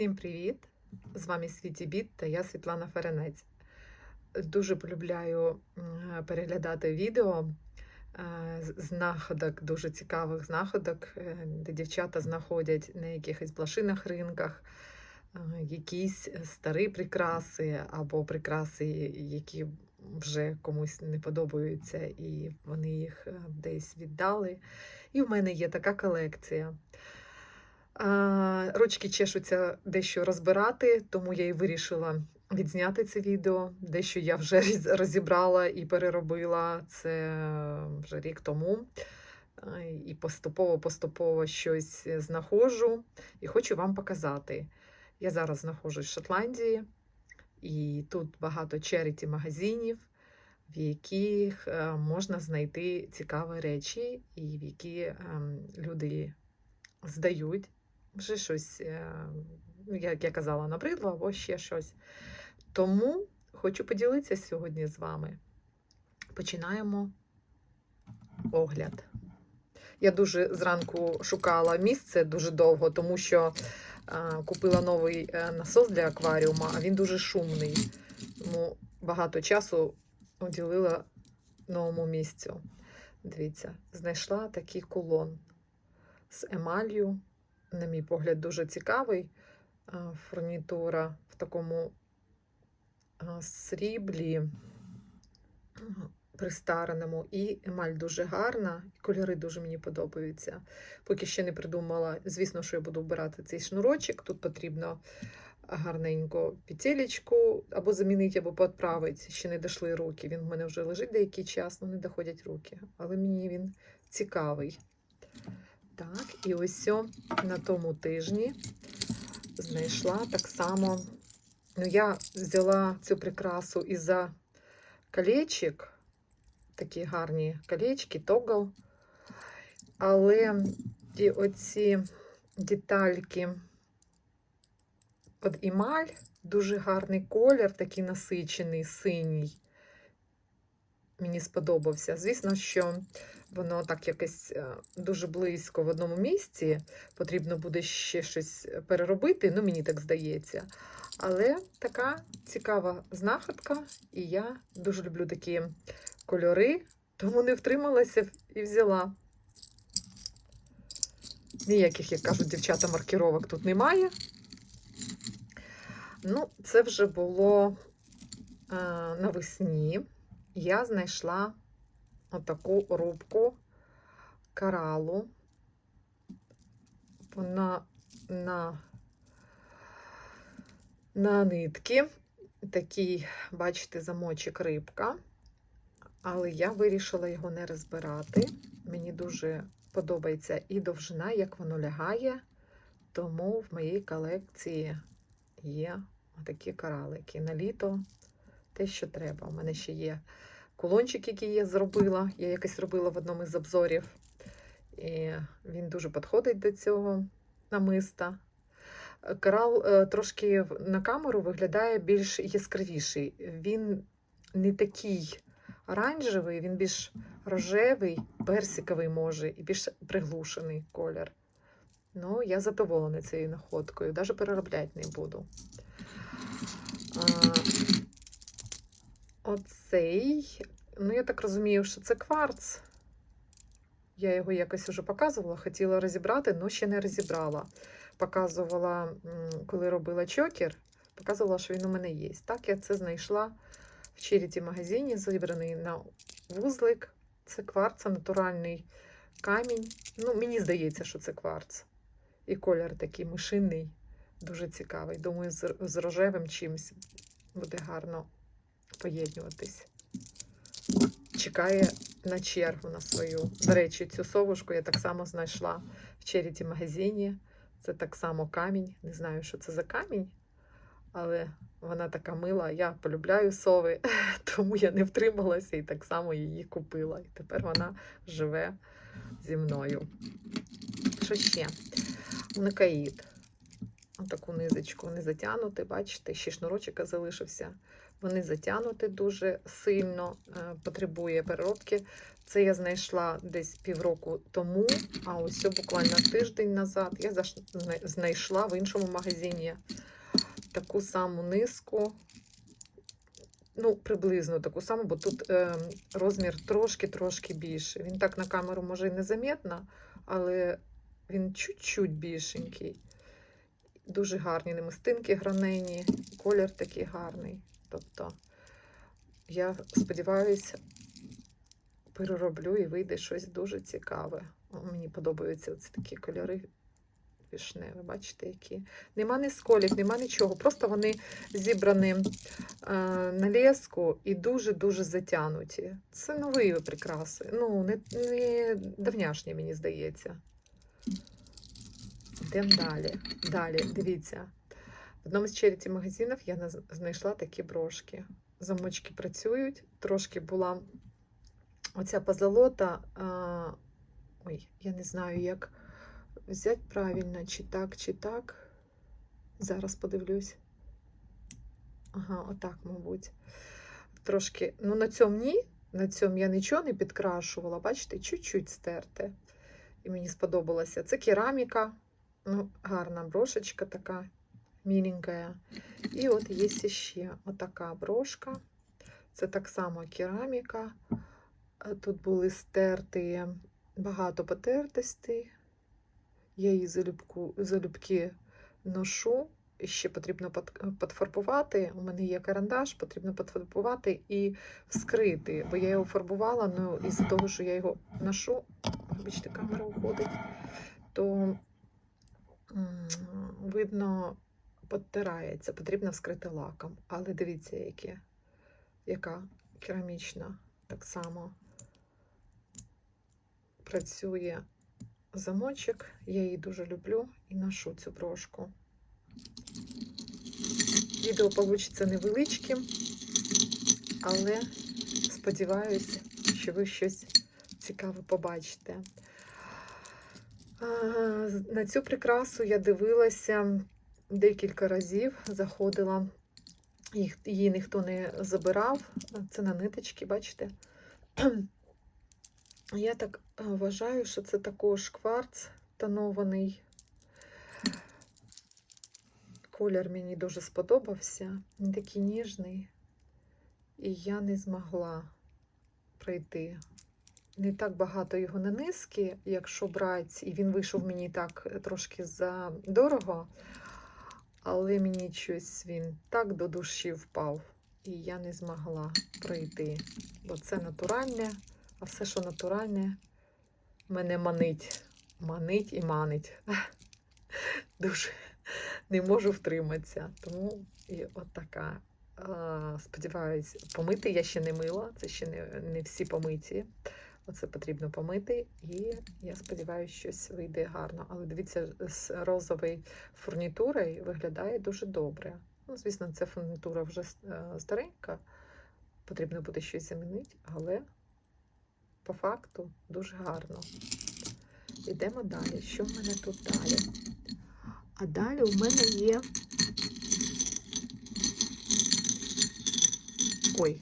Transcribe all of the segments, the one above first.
Всім привіт! З вами Світі Біт та я Світлана Ференець. Дуже полюбляю переглядати відео е, знаходок, дуже цікавих знаходок, е, де дівчата знаходять на якихось блошиних ринках е, якісь старі прикраси або прикраси, які вже комусь не подобаються, і вони їх десь віддали. І в мене є така колекція. Ручки чешуться дещо розбирати, тому я і вирішила відзняти це відео. Дещо я вже розібрала і переробила це вже рік тому. І поступово-поступово щось знаходжу і хочу вам показати. Я зараз знаходжусь в Шотландії, і тут багато черіті магазинів, в яких е, можна знайти цікаві речі, і в які ем, люди здають вже щось, е, ну, як я казала, набридло або ще щось. Тому хочу поділитися сьогодні з вами. Починаємо огляд. Я дуже зранку шукала місце дуже довго, тому що е, купила новий е, насос для акваріума, а він дуже шумний. Тому багато часу уділила новому місцю. Дивіться, знайшла такий кулон з емалью. На мій погляд, дуже цікавий. Фурнітура в такому сріблі пристареному. І емаль дуже гарна, і кольори дуже мені подобаються. Поки ще не придумала, звісно, що я буду вбирати цей шнурочок. Тут потрібно гарненько петелечку або замінити, або підправити. Ще не дійшли руки. Він в мене вже лежить деякий час, але не доходять руки. Але мені він цікавий. Так, і ось на тому тижні знайшла так само. Ну, я взяла цю прикрасу із-за колечок, такі гарні колечки, тогл. Але ті оці детальки під емаль, дуже гарний колір, такий насичений, синій. Мені сподобався. Звісно, що воно так якось е, дуже близько в одному місці. Потрібно буде ще щось переробити, ну мені так здається. Але така цікава знаходка, і я дуже люблю такі кольори, тому не втрималася і взяла. Ніяких, як кажуть, дівчата, маркіровок тут немає. Ну, це вже було е, навесні. Я знайшла отаку рубку коралу. Вона на, на нитки. Такий, бачите, замочок рибка. Але я вирішила його не розбирати. Мені дуже подобається і довжина, як воно лягає. Тому в моїй колекції є такі коралики. На літо те, що треба. У мене ще є кулончик, який я зробила. Я якось робила в одному із обзорів. І він дуже підходить до цього намиста. Корал е, трошки на камеру виглядає більш яскравіший. Він не такий оранжевий, він більш рожевий, персиковий може, і більш приглушений колір. Ну, я задоволена цією находкою, навіть переробляти не буду. Оцей, ну я так розумію, що це кварц. Я його якось уже показувала, хотіла розібрати, але ще не розібрала. Показувала, коли робила чокер, показувала, що він у мене є. Так, я це знайшла в Черіті магазині, зібраний на вузлик. Це кварц, натуральний камінь. Ну, мені здається, що це кварц. І колір такий мишиний, дуже цікавий. Думаю, з рожевим чимось буде гарно поєднуватись. Чекає на чергу на свою. До речі, цю совушку я так само знайшла в Черіті магазині. Це так само камінь. Не знаю, що це за камінь, але вона така мила. Я полюбляю сови, тому я не втрималася і так само її купила. І тепер вона живе зі мною. Що ще? Уникаїд. Таку таку низочку. Не затягнути, бачите, ще шнурочок залишився. Вони затягнуті дуже сильно, е, потребує переробки. Це я знайшла десь півроку тому, а ось буквально тиждень назад я знайшла в іншому магазині таку саму низку. Ну, приблизно таку саму, бо тут е, розмір трошки-трошки більший. Він так на камеру може і незаметно, але він чуть-чуть більшенький. Дуже гарні намистинки гранені, колір такий гарний. Тобто, я сподіваюся, перероблю і вийде щось дуже цікаве. Мені подобаються ці такі кольори вишневі, бачите, які. Нема ні сколів, нема нічого. Просто вони зібрані е, на леску і дуже-дуже затянуті. Це нові прикраси. Ну, не, не давняшні, мені здається. Йдемо далі. Далі, дивіться. Одному з черіті магазинів я знайшла такі брошки. Замочки працюють. Трошки була оця позолота. Ой, я не знаю, як взяти правильно, чи так, чи так. Зараз подивлюсь. Ага, отак, мабуть. Трошки, ну на цьому ні. На цьому я нічого не підкрашувала. Бачите, чуть-чуть стерте. І мені сподобалося. Це кераміка. Ну, гарна брошечка така міленька. І от є ще отака брошка. Це так само кераміка. Е, Тут були стерті багато потертостей. Я її залюбку, залюбки ношу. Ще потрібно под- подфарбувати. У мене є карандаш, потрібно подфарбувати і вскрити, бо я його фарбувала, ну із-за того, що я його ношу, бачите, камера уходить, то видно, подтирається, потрібно вскрити лаком. Але дивіться, яке, яка керамічна так само працює замочок. Я її дуже люблю і ношу цю брошку. Відео вийде невеличким, але сподіваюся, що ви щось цікаве побачите. На цю прикрасу я дивилася декілька разів, заходила, їх, її ніхто не забирав. Це на ниточки, бачите? Я так е, вважаю, що це також кварц тонований. Колір мені дуже сподобався. Він такий ніжний. І я не змогла пройти. Не так багато його на низки, якщо брати, і він вийшов мені так е, трошки за дорого, але мені щось він так до душі впав, і я не змогла пройти. Бо це натуральне, а все, що натуральне, мене манить. Манить і манить. Дуже не можу втриматися. Тому і от. Сподіваюсь, помити я ще не мила, це ще не, не всі помиті. Оце потрібно помити, і я сподіваюся, щось вийде гарно. Але дивіться, з розовою фурнітурою виглядає дуже добре. Ну, звісно, ця фурнітура вже е, старенька, потрібно буде щось замінити, але по факту дуже гарно. Йдемо далі. Що в мене тут далі? А далі у мене є. Ой,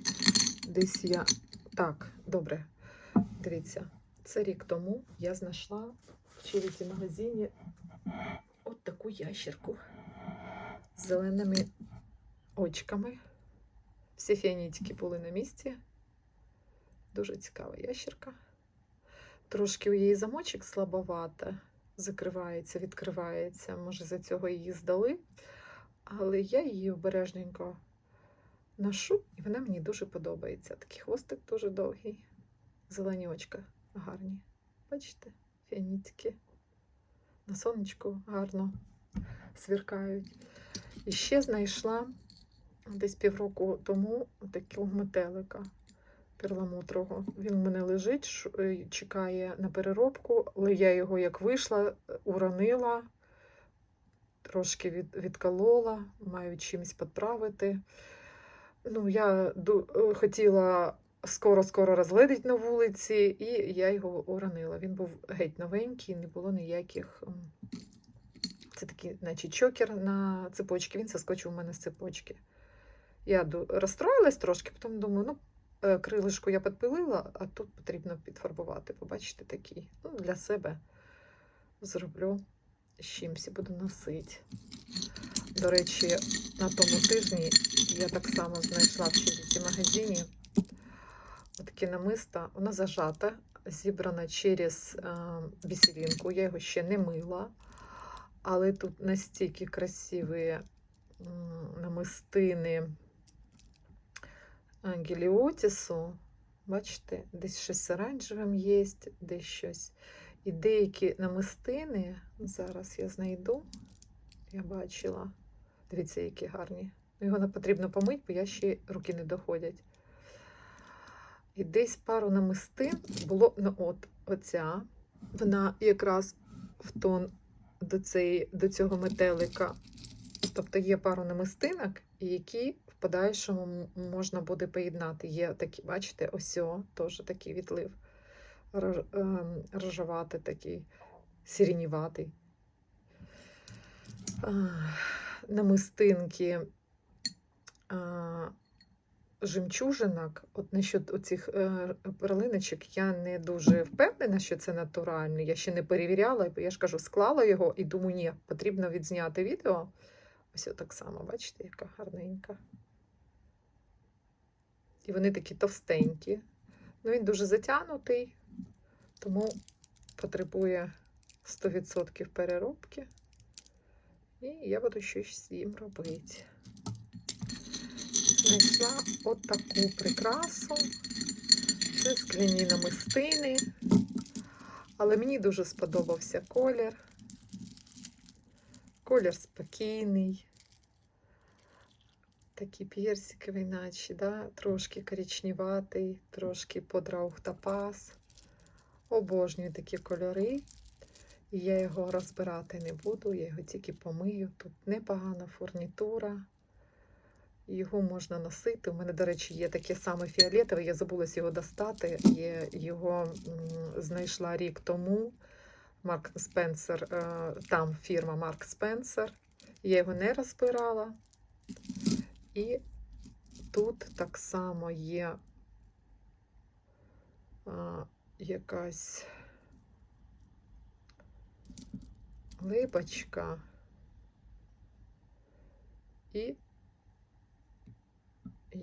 десь я. Так, добре. Дивіться, це рік тому я знайшла в черіті магазині от таку ящерку з зеленими очками. Всі фіанітики були на місці. Дуже цікава ящерка. Трошки у її замочок слабовато. Закривається, відкривається. Може, за цього її здали. Але я її обережненько ношу, і вона мені дуже подобається. Такий хвостик дуже довгий. Зелені очка гарні. Бачите, фіанітики. На сонечку гарно сверкають. І ще знайшла десь півроку тому такого метелика перламутрового. Він в мене лежить, е, чекає на переробку, але я його як вийшла, уронила, трошки від, відколола, маю чимось підправити. Ну, я е, хотіла скоро-скоро розгледить на вулиці, і я його уронила. Він був геть новенький, не було ніяких Це такий, наче чокер на цепочці. Він соскочив у мене з цепочки. Я розстроїлась трошки, потім думаю, ну, е, крилишку я підпилила, а тут потрібно підфарбувати. Побачите, такий. Ну, для себе зроблю з чимсь і буду носити. До речі, на тому тижні я так само знайшла в через магазині намисто. Воно зажата, зібрана через е, бісеринку. Я його ще не мила. Але тут настільки красиві намистини е, геліотісу. Бачите, десь щось оранжевим є, десь щось. І деякі намистини, зараз я знайду, я бачила. Дивіться, які гарні. Ну, Його не потрібно помити, бо я ще руки не доходять. І десь пару намистин було, ну от, оця, вона якраз в тон до, цієї, до цього метелика. Тобто є пару намистинок, які в подальшому можна буде поєднати. Є такі, бачите, ось теж такий відлив. Ем, Рожеватий такий, сиреніватий. Намистинки жемчужинок, от насчет оцих е, перлиночок, я не дуже впевнена, що це натуральне. Я ще не перевіряла, бо я ж кажу, склала його і думаю, ні, потрібно відзняти відео. Ось так само, бачите, яка гарненька. І вони такі товстенькі. Ну, він дуже затягнутий, тому потребує 100% переробки. І я буду щось з ним робити. Знайшла от таку прикрасу. Це скляні намистини. Але мені дуже сподобався колір. Колір спокійний. Такий персиковий, наче, да? трошки коричневатий, трошки подраух-топаз. Обожнюю такі кольори. Я його розбирати не буду, я його тільки помию. Тут непогана фурнітура. Його можна носити. У мене, до речі, є таке саме фіолетове, я забулась його достати. Я його знайшла рік тому. Марк Спенсер, е, там фірма Марк Спенсер. Я його не розбирала. І тут так само є якась липочка. І,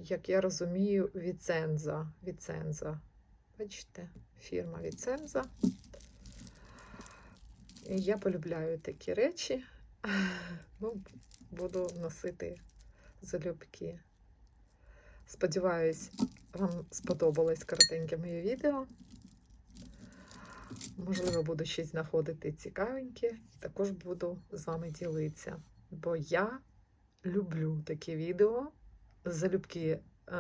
як я розумію, Віценза. Віценза. Бачите, фірма Віценза. Я полюбляю такі речі. Ну, буду носити залюбки. Сподіваюсь, вам сподобалось коротеньке моє відео. Можливо, буду щось знаходити цікавеньке. Також буду з вами ділитися. Бо я люблю такі відео. Залюбки е,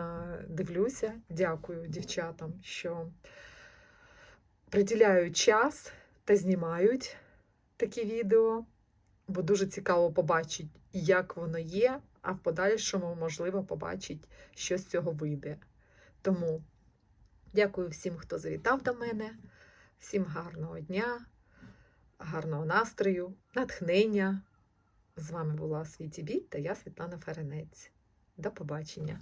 дивлюся. Дякую дівчатам, що приділяють час та знімають такі відео. Бо дуже цікаво побачити, як воно є, а в подальшому, можливо, побачить, що з цього вийде. Тому дякую всім, хто завітав до мене. Всім гарного дня, гарного настрою, натхнення. З вами була Світі Біт та я Світлана Ференець. До побачення!